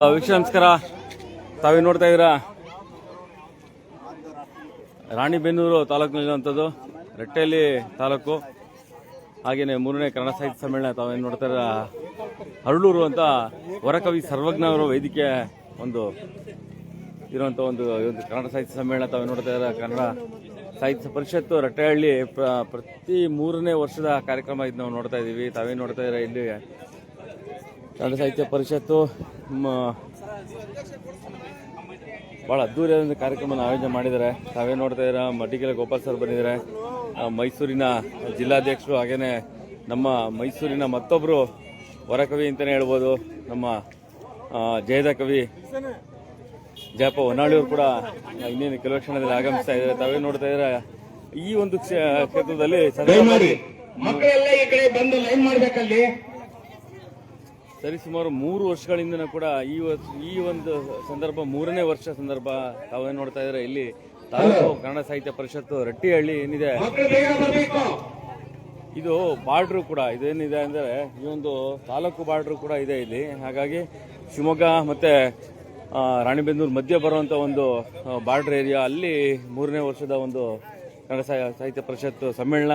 ಆ, ವೀಕ್ಷಕ ನಮಸ್ಕಾರ. ತಾವೇ ನೋಡ್ತಾ ಇದ್ದೀರಾ? ರಾಣಿಬೆನ್ನೂರು ತಾಲೂಕಿನಲ್ಲಿರುವಂಥದ್ದು ರೆಟ್ಟೆಯಲ್ಲಿ ತಾಲೂಕು. ಹಾಗೇನೆ ಮೂರನೇ ಕನ್ನಡ ಸಾಹಿತ್ಯ ಸಮ್ಮೇಳನ ತಾವೇನು ನೋಡ್ತಾ ಇದ್ದೀರಾ? ಅರಳೂರು ಅಂತ ವರಕವಿ ಸರ್ವಜ್ಞ ಅವರ ವೈದ್ಯಕೀಯ ಒಂದು ಇರುವಂಥ ಒಂದು ಒಂದು ಕನ್ನಡ ಸಾಹಿತ್ಯ ಸಮ್ಮೇಳನ ತಾವೇ ನೋಡ್ತಾ ಇದ್ದೀರಾ? ಕನ್ನಡ ಸಾಹಿತ್ಯ ಪರಿಷತ್ತು ರಟ್ಟೆಹಳ್ಳಿ ಪ್ರ- ಪ್ರತಿ ಮೂರನೇ ವರ್ಷದ ಕಾರ್ಯಕ್ರಮ ಇದು ನಾವು ನೋಡ್ತಾ ಇದ್ದೀವಿ. ತಾವೇ ನೋಡ್ತಾ ಇದ್ದೀರಾ ಇಲ್ಲಿ? ಕನ್ನಡ ಸಾಹಿತ್ಯ ಪರಿಷತ್ತು ಭಾಳ ಬಹಳ ಅದ್ದೂರಿಯಾದ ಒಂದು ಕಾರ್ಯಕ್ರಮನ ಆಯೋಜನೆ ಮಾಡಿದ್ದಾರೆ. ತಾವೇ ನೋಡ್ತಾ ಇದ್ದೀರಾ ಮಡಿಕೇರಿ ಗೋಪಾಲ್ ಸರ್ ಬಂದಿದ್ದಾರೆ. ಮೈಸೂರಿನ ಜಿಲ್ಲಾಧ್ಯಕ್ಷರು ಹಾಗೇನೆ ನಮ್ಮ ಮೈಸೂರಿನ ಮತ್ತೊಬ್ಬರು ವರಕವಿ ಅಂತಲೇ ಹೇಳ್ಬೋದು. ನಮ್ಮ ಜಯದ ಕವಿ ಜಯಪ್ಪ ಹೊನ್ನಾಳಿಯವರು ಕೂಡ ಇನ್ನೇನು ಕೆಲವು ಕ್ಷಣದಲ್ಲಿ ಆಗಮಿಸ್ತಾ ಇದ್ದಾರೆ. ತಾವೇ ನೋಡ್ತಾ ಇದ್ದೀರಾ ಈ ಒಂದು ಕ್ಷೇತ್ರದಲ್ಲಿ ಮಕ್ಕಳೆಲ್ಲ ಈ ಕಡೆ ಬಂದು ಲೈನ್ ಮಾಡ್ಬೇಕಲ್ಲಿ. ಸರಿಸುಮಾರು ಮೂರು ವರ್ಷಗಳಿಂದ ಕೂಡ ಈ ಈ ಒಂದು ಸಂದರ್ಭ, ಮೂರನೇ ವರ್ಷ ಸಂದರ್ಭ ತಾವೇ ನೋಡ್ತಾ ಇದ್ರೆ ಇಲ್ಲಿ ತಾಲೂಕು ಕನ್ನಡ ಸಾಹಿತ್ಯ ಪರಿಷತ್ತು ರಟ್ಟಿಹಳ್ಳಿ ಏನಿದೆ? ಇದು ಬಾರ್ಡ್ರು ಕೂಡ, ಇದೇನಿದೆ ಅಂದರೆ ಈ ಒಂದು ತಾಲೂಕು ಬಾರ್ಡ್ರು ಕೂಡ ಇದೆ ಇಲ್ಲಿ. ಹಾಗಾಗಿ ಶಿವಮೊಗ್ಗ ಮತ್ತು ರಾಣಿಬೆನ್ನೂರು ಮಧ್ಯೆ ಬರುವಂಥ ಒಂದು ಬಾರ್ಡ್ರ್ ಏರಿಯಾ, ಅಲ್ಲಿ ಮೂರನೇ ವರ್ಷದ ಒಂದು ಕನ್ನಡ ಸಾಹಿ- ಸಾಹಿತ್ಯ ಪರಿಷತ್ತು ಸಮ್ಮೇಳನ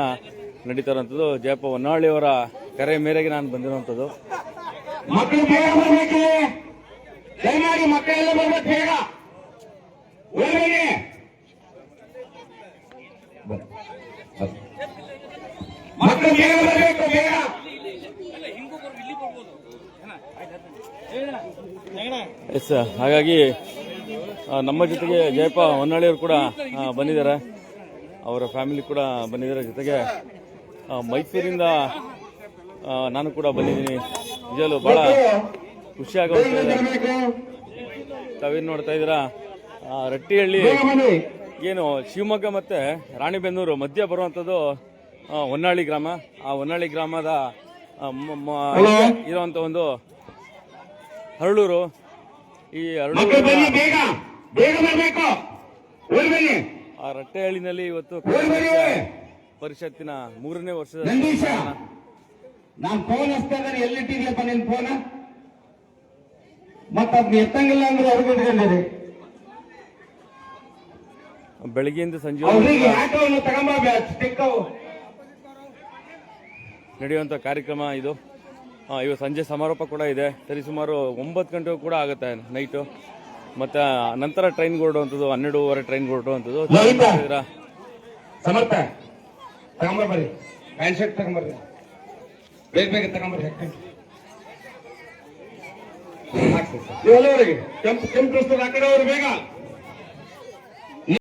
ನಡೀತಾ ಇರುವಂಥದ್ದು. ಜಯಪ್ಪ ಹೊನ್ನಾಳಿಯವರ ಕರೆ ಮೇರೆಗೆ ನಾನು ಬಂದಿರುವಂಥದ್ದು. ಮಕ್ಕಳು ಬೇಗ ಬರ್ಬೇಕು. ದಯಮಾಡಿ ಮಕ್ಕಳೆಲ್ಲ ಬರ್ಬೇಕು ಬೇಗ. ಓದಿ ಮಕ್ಕಳು ಬೇಗ ಬರಬೇಕು, ಬೇಗ. ಎಸ್ ಹಾಗಾಗಿ ನಮ್ಮ ಜೊತೆಗೆ ಜಯಪ್ಪ ಹೊನ್ನಾಳಿಯವರು ಕೂಡ ಬಂದಿದ್ದಾರೆ. ಅವರ ಫ್ಯಾಮಿಲಿ ಕೂಡ ಬಂದಿದ್ದಾರೆ ಜೊತೆಗೆ. ಮೈಸೂರಿಂದ ನಾನು ಕೂಡ ಬಂದಿದ್ದೀನಿ. ನಿಜಲು ಬಹಳ ಖುಷಿ ಆಗುತ್ತೆ ತಾವೇನು ನೋಡ್ತಾ ಇದ್ದೀರಾ? ಆ, ರಟ್ಟಿಹಳ್ಳಿ ಏನು ಶಿವಮೊಗ್ಗ ಮತ್ತೆ ರಾಣಿಬೆನ್ನೂರು ಮಧ್ಯ ಬರುವಂಥದ್ದು ಆ, ಹೊನ್ನಾಳಿ ಗ್ರಾಮ. ಆ ಹೊನ್ನಾಳಿ ಗ್ರಾಮದ ಇರುವಂತ ಒಂದು ಹರಳೂರು. ಈ ಹರಳೂರು ಆ ರಟ್ಟೆಹಳ್ಳಿನಲ್ಲಿ ಇವತ್ತು ಪರಿಷತ್ತಿನ ಮೂರನೇ ವರ್ಷದ ನಾನ್ ಫೋನ್ ಹಚ್ತಾ ಇದ್ದಾನೆ ಎಲ್ಲಿಟ್ಟಿದ್ಯಪ್ಪ ನಿನ್ ಫೋನ್ ಮತ್ತ ಅದ್ನ ಎತ್ತಂಗಿಲ್ಲ ಅಂದ್ರೆ ಅವ್ರಿಗೆ ಇಟ್ಕೊಂಡಿರಿ? ಬೆಳಿಗ್ಗೆಯಿಂದ ಸಂಜೆ ಅವ್ರಿಗೆ ಆಟೋವನ್ನು ತಗೊಂಬ ನಡೆಯುವಂತ ಕಾರ್ಯಕ್ರಮ ಇದು. ಇವತ್ತು ಸಂಜೆ ಸಮಾರೋಪ ಕೂಡ ಇದೆ. ಸರಿ ಸುಮಾರು ಒಂಬತ್ತು ಗಂಟೆಗೂ ಕೂಡ ಆಗುತ್ತೆ ನೈಟು ಮತ್ತೆ ನಂತರ ಟ್ರೈನ್ ಹೊರಡುವಂಥದ್ದು ಹನ್ನೆರಡೂವರೆ ಟ್ರೈನ್ ಹೊರಡುವಂಥದ್ದು. ಸಮರ್ಥ? ತಗೊಂಬರ್ರಿ ಪ್ಯಾಂಟ್ ಶರ್ಟ್ ತಗೊಂಬರ್ರಿ. ಬೇಗ ಬೇಗ ತಗೊಂಬರ್ರಿ ಇವೆಲ್ಲವರಿಗೆ ಕೆಂಪು ಕೆಂಪು ಕಡೆ ಅವ್ರು ಬೇಗ.